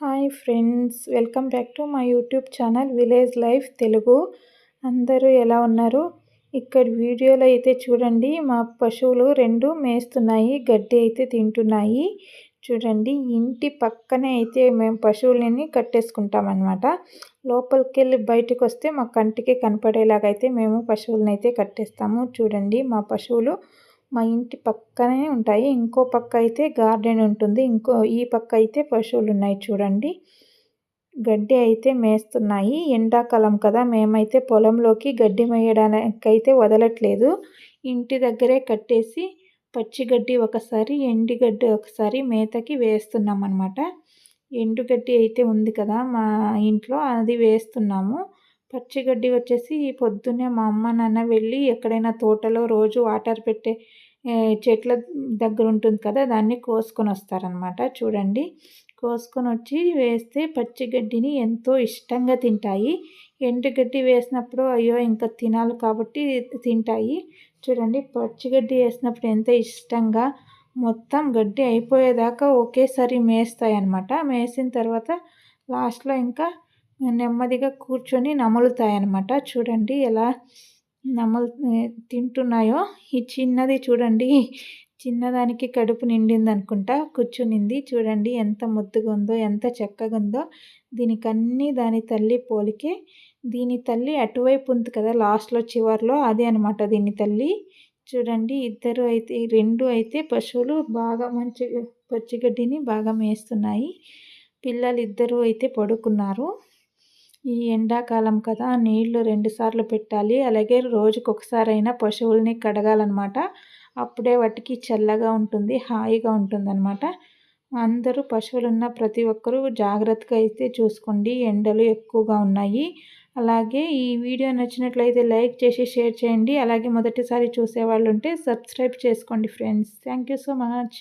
Hi friends welcome back to my YouTube channel village life Telugu. అందరూ ఎలా ఉన్నారు? ఇక్కడ వీడియోలో అయితే చూడండి మా పశువులు రెండు మేస్తున్నాయి గడ్డి అయితే తింటున్నాయి. చూడండి ఇంటి పక్కనే అయితే మేము పశువులని కట్టేసుకుంటామన్నమాట. లోపలికి వెళ్ళి బయటకు వస్తే మా కంటికి కనపడేలాగైతే అయితే మేము పశువులని అయితే కట్టేస్తాము. చూడండి మా పశువులు మా ఇంటి పక్కనే ఉంటాయి. ఇంకో పక్క అయితే గార్డెన్ ఉంటుంది. ఇంకో ఈ పక్క అయితే పశువులు ఉన్నాయి చూడండి. గడ్డి అయితే మేస్తున్నాయి. ఎండాకాలం కదా మేమైతే పొలంలోకి గడ్డి మేయడానికి అయితే వదలట్లేదు. ఇంటి దగ్గరే కట్టేసి పచ్చిగడ్డి ఒకసారి ఎండుగడ్డి ఒకసారి మేతకి వేస్తున్నాం అనమాట ఎండుగడ్డి అయితే ఉంది కదా మా ఇంట్లో అది వేస్తున్నాము. పచ్చిగడ్డి వచ్చేసి పొద్దున్నే మా అమ్మ నాన్న వెళ్ళి ఎక్కడైనా తోటలో రోజు వాటర్ పెట్టే చెట్ల దగ్గర ఉంటుంది కదా దాన్ని కోసుకొని వస్తారనమాట చూడండి. కోసుకొని వచ్చి వేస్తే పచ్చిగడ్డిని ఎంతో ఇష్టంగా తింటాయి. ఎండుగడ్డి వేసినప్పుడు అయ్యో ఇంకా తినాలి కాబట్టి తింటాయి. చూడండి పచ్చిగడ్డి వేసినప్పుడు ఎంత ఇష్టంగా మొత్తం గడ్డి అయిపోయేదాకా ఒకేసారి మేస్తాయి అనమాట మేసిన తర్వాత లాస్ట్లో ఇంకా నెమ్మదిగా కూర్చొని నములుతాయి అన్నమాట చూడండి ఎలా నమలు తింటున్నాయో. ఈ చిన్నది చూడండి. చిన్నదానికి కడుపు నిండింది అనుకుంటా కూర్చునింది. చూడండి ఎంత ముద్దుగా ఉందో ఎంత చక్కగా ఉందో దీనికన్నీ దాని తల్లి పోలికే. దీని తల్లి అటువైపు ఉంది కదా లాస్ట్లో చివరిలో. అదే అనమాట దీని తల్లి. చూడండి ఇద్దరు అయితే రెండు అయితే పశువులు బాగా మంచి పచ్చిగడ్డిని బాగా మేస్తున్నాయి. పిల్లలు ఇద్దరు అయితే పడుకున్నారు. ఈ ఎండాకాలం కదా నీళ్ళు రెండుసార్లు పెట్టాలి. అలాగే రోజుకు ఒకసారైనా పశువుల్ని కడగాలన్నమాట. అప్పుడే వాటికి చల్లగా ఉంటుంది హాయిగా ఉంటుందన్నమాట. అందరూ పశువులు ఉన్న ప్రతి ఒక్కరూ జాగ్రత్తగా అయితే చూసుకోండి. ఎండలు ఎక్కువగా ఉన్నాయి. అలాగే ఈ వీడియో నచ్చినట్లయితే లైక్ చేసి షేర్ చేయండి. అలాగే మొదటిసారి చూసేవాళ్ళు ఉంటే సబ్స్క్రైబ్ చేసుకోండి friends. Thank you so much.